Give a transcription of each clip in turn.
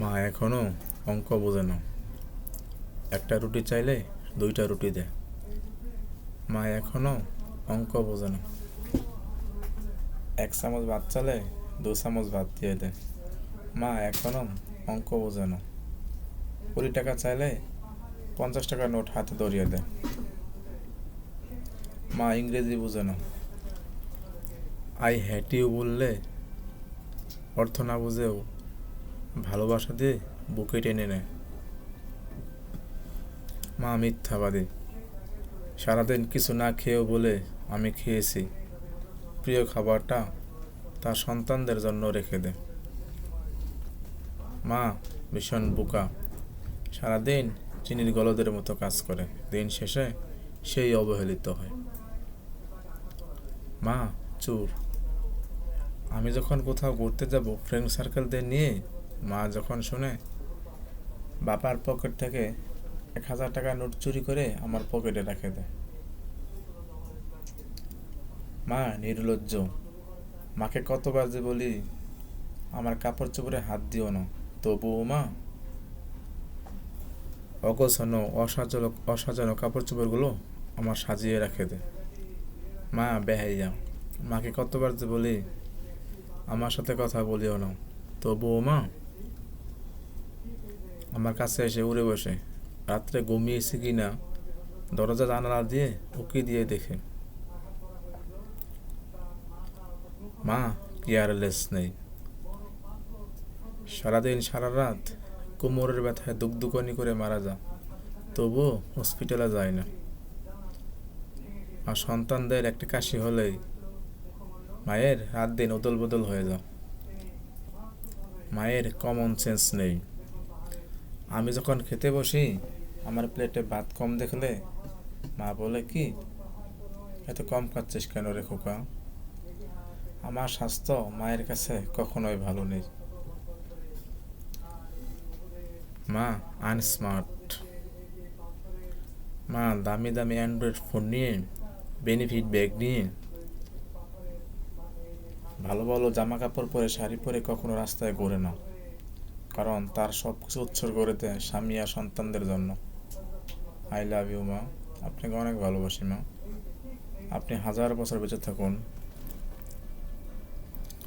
মা এখনও অঙ্ক বোঝে না। একটা রুটি চাইলে দুইটা রুটি দেয় মা এখনও অঙ্ক বোঝে না। এক চামচ ভাত চালে দু চামচ ভাত দিয়ে দেয় মা এখনও অঙ্ক বোঝে না। কুড়ি টাকা চাইলে পঞ্চাশ টাকা নোট হাতে ধরিয়ে দেয় মা ইংরেজি বোঝে না। আই হ্যাট বললে অর্থ না বুঝেও ভালোবাসা দিয়ে বুকে টেনে নেয়। মা মিথ্যাবাদী। সারাদিন কিছু না খেয়েও বলে, আমি খেয়েছি। প্রিয় খাবারটা তার সন্তানদের জন্য রেখে দেয় মা ভীষণ বোকা। সারাদিন চিনির গলদের মতো কাজ করে। দিন শেষে সেই অবহেলিত হয়। মা চুর আমি যখন কোথাও ঘুরতে যাব ফ্রেন্ড সার্কেলদের নিয়ে মা যখন শুনে, বাবার পকেট থেকে এক হাজার টাকা নোট চুরি করে আমার পকেটে রেখে দেয়। মা নির্লজ্জ। মাকে কতবার যে বলি, আমার কাপড় চোপড়ে হাত দিও না। তবুও মা, অগোছানো অসাজানো অসাজানো কাপড় চোপড়গুলো আমার সাজিয়ে রাখে দেয়। মা বেহাইয়া, মাকে কতবার যে বলি, আমার সাথে কথা বলিও না। তবুও মা আমার কাছে এসে উড়ে বসে। রাত্রে ঘুমিয়েছি কি না, দরজা জানালা দিয়ে উকি দিয়ে দেখে। মা, কেয়ারলেস নেই। সারাদিন সারা রাত কোমরের ব্যথায় দুকদুকানি করে মারা যা, তবুও হসপিটালে যায় না। আর সন্তানদের একটা কাশি হলেই মায়ের রাত দিন অদল বদল হয়ে যাও মায়ের কমন সেন্স নেই। আমি যখন খেতে বসি, আমার প্লেটে ভাত কম দেখলে মা বলে, কি? এত কম খাচ্ছিস কেন রে খোকা? আমার স্বাস্থ্য মায়ের কাছে কখনোই ভালো নেই। মা আনস্মার্ট মা, দামি দামি অ্যান্ড্রয়েড ফোন নিয়ে বেনিফিট ব্যাগ নিয়ে, ভালো ভালো জামা কাপড় পরে, শাড়ি পরে কখনো রাস্তায় ঘোরে না। কারণ তার সব কিছু উৎসর্গ করে দেয় স্বামী আর সন্তানদের জন্য। আই লাভ ইউ মা। আপনাকে অনেক ভালোবাসি, মা। আপনি হাজার বছর বেঁচে থাকুন।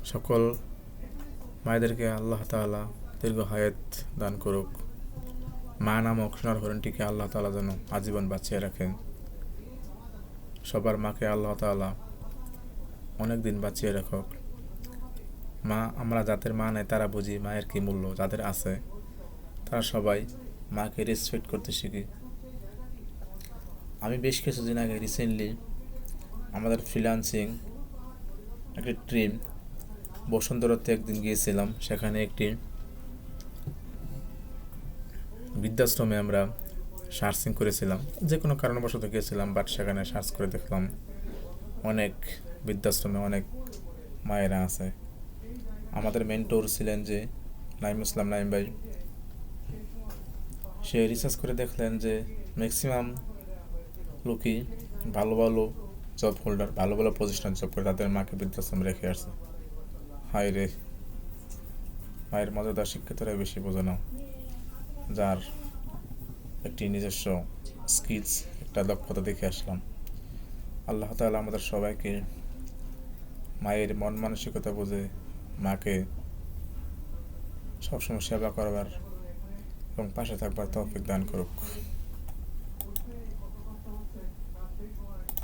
সকল মায়েদেরকে আল্লাহ তাআলা দীর্ঘ হায়াত দান করুক। মা নামক সোনার হরিণটিকে আল্লাহ তাআলা যেন আজীবন বাঁচিয়ে রাখেন। সবার মাকে আল্লাহ তাআলা অনেক দিন বাঁচিয়ে রাখুক। মা, আমরা যাদের মা নেই তারা বুঝি মায়ের কী মূল্য, যাদের আছে তারা সবাই মাকে রেসপেক্ট করতে শিখি। আমি বেশ কিছুদিন আগে রিসেন্টলি আমাদের ফ্রিলান্সিং একটি ট্রিম বসন্তরতে একদিন গিয়েছিলাম, সেখানে একটি বৃদ্ধাশ্রমে আমরা সার্চিং করেছিলাম। যে কোনো কারণবশত গিয়েছিলাম বাট সেখানে সার্চ করে দেখলাম অনেক বৃদ্ধাশ্রমে অনেক মায়েরা আছে। আমাদের মেন্টর ছিলেন যে নাইম ইসলাম নাইম ভাই। সে রিসার্চ করে দেখলেন যে ম্যাক্সিমাম লোকই ভালো ভালো জব হোল্ডার ভালো ভালো পজিশন জব করে তাদের মাকে বৃদ্ধাশ্রমে রেখে আসছে। হাই রে, মায়ের মজাদার শিক্ষিতরা বেশি বোঝে না। যার একটি নিজস্ব স্কিলস একটা দক্ষতা দেখে আসলাম। আল্লাহ তাআলা আমাদের সবাইকে মায়ের মন মানসিকতা বুঝে মাকে সবসময় সেবা করবার এবং পাশে থাকবার তৌফিক দান করুক।